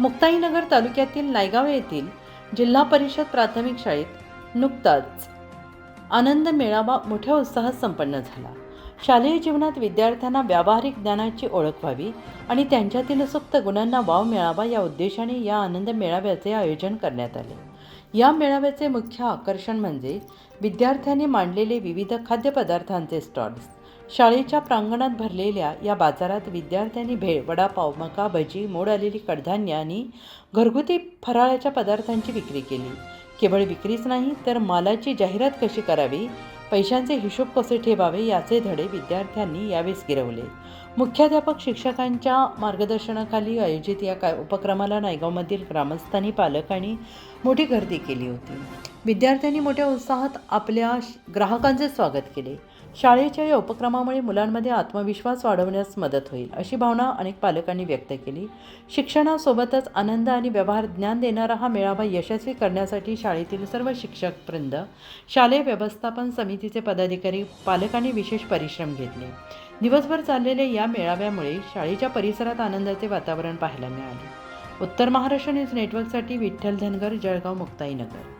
मुक्ताईनगर तालुक्यातील नायगाव येथील जिल्हा परिषद प्राथमिक शाळेत नुकताच आनंद मेळावा मोठ्या उत्साहात संपन्न झाला. शालेय जीवनात विद्यार्थ्यांना व्यावहारिक ज्ञानाची ओळख व्हावी आणि त्यांच्यातील सुप्त गुणांना वाव मिळावा या उद्देशाने या आनंद मेळाव्याचे आयोजन करण्यात आले. या मेळाव्याचे मुख्य आकर्षण म्हणजे विद्यार्थ्यांनी मांडलेले विविध खाद्यपदार्थांचे स्टॉल्स शाळेच्या प्रांगणात भरलेल्या या बाजारात विद्यार्थ्यांनी भेळ वडापाव मका भजी मोड आलेली कडधान्य आणि घरगुती फराळाच्या पदार्थांची विक्री केली. केवळ विक्रीच नाही तर मालाची जाहिरात कशी करावी पैशांचे हिशोब कसे ठेवावे याचे धडे विद्यार्थ्यांनी यावेळेस गिरवले. मुख्याध्यापक शिक्षकांच्या मार्गदर्शनाखाली आयोजित या का उपक्रमाला नायगावमधील ग्रामस्थांनी पालक आणि मोठी गर्दी केली होती. विद्यार्थ्यांनी मोठ्या उत्साहात आपल्या श- ग्राहकांचे स्वागत केले. शाळेच्या या उपक्रमामुळे मुलांमध्ये आत्मविश्वास वाढवण्यास मदत होईल अशी भावना अनेक पालकांनी व्यक्त केली. शिक्षणासोबतच आनंद आणि व्यवहार ज्ञान देणारा हा मेळावा यशस्वी करण्यासाठी शाळेतील सर्व शिक्षक वृंद शालेय व्यवस्थापन समितीचे पदाधिकारी पालकांनी विशेष परिश्रम घेतले. दिवसभर चाललेल्या या मेळाव्यामुळे शाळेच्या परिसरात आनंदाचे वातावरण पाहायला मिळाले. उत्तर महाराष्ट्र न्यूज नेटवर्कसाठी विठ्ठल धनगर जळगाव मुक्ताईनगर.